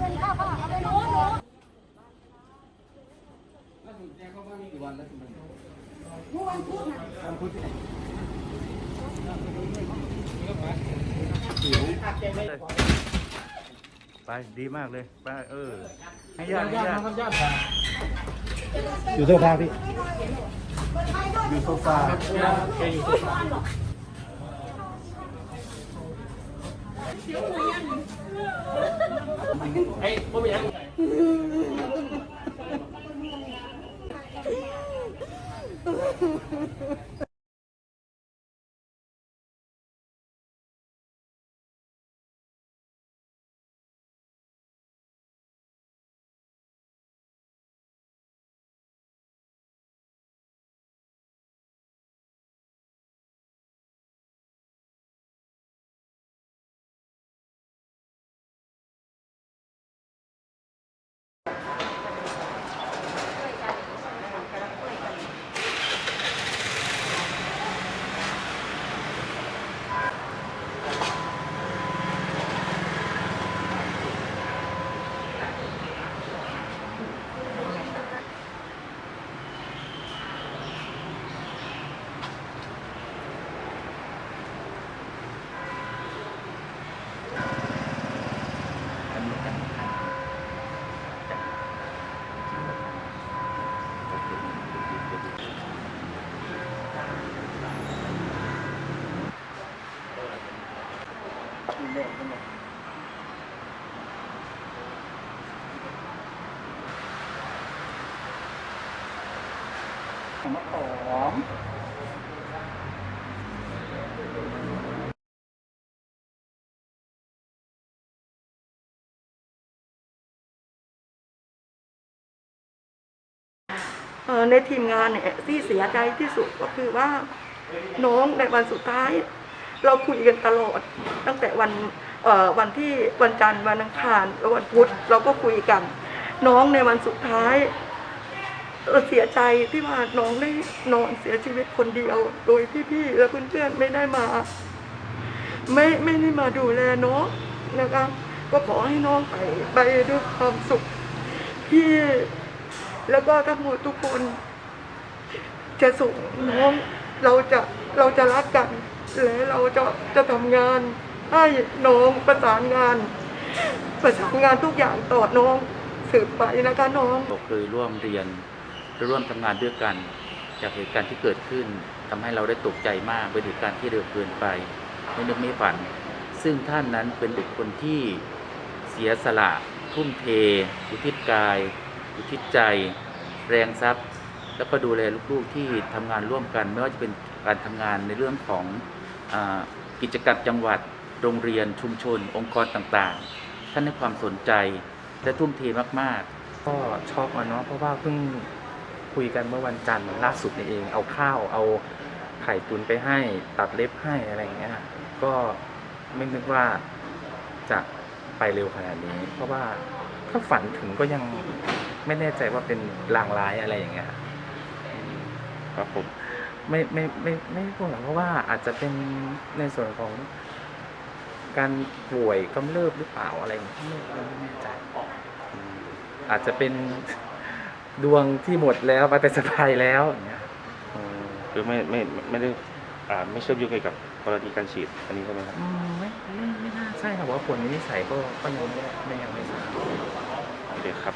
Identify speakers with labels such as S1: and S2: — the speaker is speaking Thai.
S1: ไปโน้ตโน้ต
S2: แล้วคุณแจ้งเขาว่ามีกี่วันแล้วคุณมัน
S1: เมื่อวันพุธน่ะ
S2: วันพุธที่ไหน
S3: ไปดีมากเลยไปเออ ให้ญาติให้ญาติ
S2: ครับญาติ
S4: อยู่โซฟาพี่
S2: อยู่โซฟาแกอยู่โซฟา ไอ้พ่อไม่ยัง
S4: มะขอม
S5: เอ่อในทีมงานเนี่ยที่เสียใจที่สุดก็คือว่าน้องในวันสุดท้าย เราคุยกันตลอด ตั้งแต่วันวันที่วันจันทร์วันอังคารแล้ววันพุธเราก็คุยกัน น้องในวันสุดท้ายเราเสียใจที่ว่าน้องได้นอนเสียชีวิตคนเดียว โดยที่พี่และเพื่อนๆไม่ได้มา ไม่ไม่ได้มาดูแลน้องนะคะก็ขอให้น้องไปไปด้วยความสุขที่แล้วก็ทั้งหมดทุกคน จะส่งน้องเราจะเราจะรักกัน และเราจะจะทำงานให้น้องประสานงาน ประสานงานทุกอย่างต่อน้องสืบไปนะคะน้อง
S3: เราเคยร่วมเรียนร่วมทำงานด้วยกัน จากเหตุการณ์ที่เกิดขึ้นทำให้เราได้ตกใจมากเป็นเหตุการณ์ที่เร็วเกินไปไม่นึกไม่ฝัน ซึ่งท่านนั้นเป็นบุคคลที่เสียสละ ทุ่มเท อุทิศกาย อุทิศใจ แรงทรัพย์ แล้วก็ดูแลลูกๆที่ทำงานร่วมกัน ไม่ว่าจะเป็นการทำงานในเรื่องของ กิจกรรมจังหวัด โรงเรียนชุมชน องค์กรต่างๆ ท่านให้ความสนใจและทุ่มเทมากๆ
S4: ก็ช็อกอะเนาะเพราะว่าเพิ่งคุยกันเมื่อวันจันทร์ล่าสุดนี่เอง เอาข้าวเอาไข่ตุนไปให้ตัดเล็บให้อะไรอย่างเงี้ยก็ไม่นึกว่าจะไปเร็วขนาดนี้ เพราะว่าถ้าฝันถึงก็ยังไม่แน่ใจว่าเป็นลางร้ายอะไรอย่างเงี้ยครับผม ไม่ไม่ไม่ไม่พูดหรอกเพราะว่าอาจจะเป็นในส่วนของการป่วยกำเริบหรือเปล่าอะไรอย่างเงี้ยไม่ไม่แน่ใจอาจจะเป็นดวงที่หมดแล้วไปเป็นสบายแล้วอย่างเงี้ย
S6: อืมคือไม่ไม่ไม่ได้อ่าไม่เชื่อมโยงเกี่ยวกับกรณีการฉีดอันนี้ใช่ไหมครับ
S4: อืมไม่ไม่ไม่น่าใช่ครับว่าผลวินิจฉัยก็ก็ยังไม่ได้ไม่ยังไม่ทราบ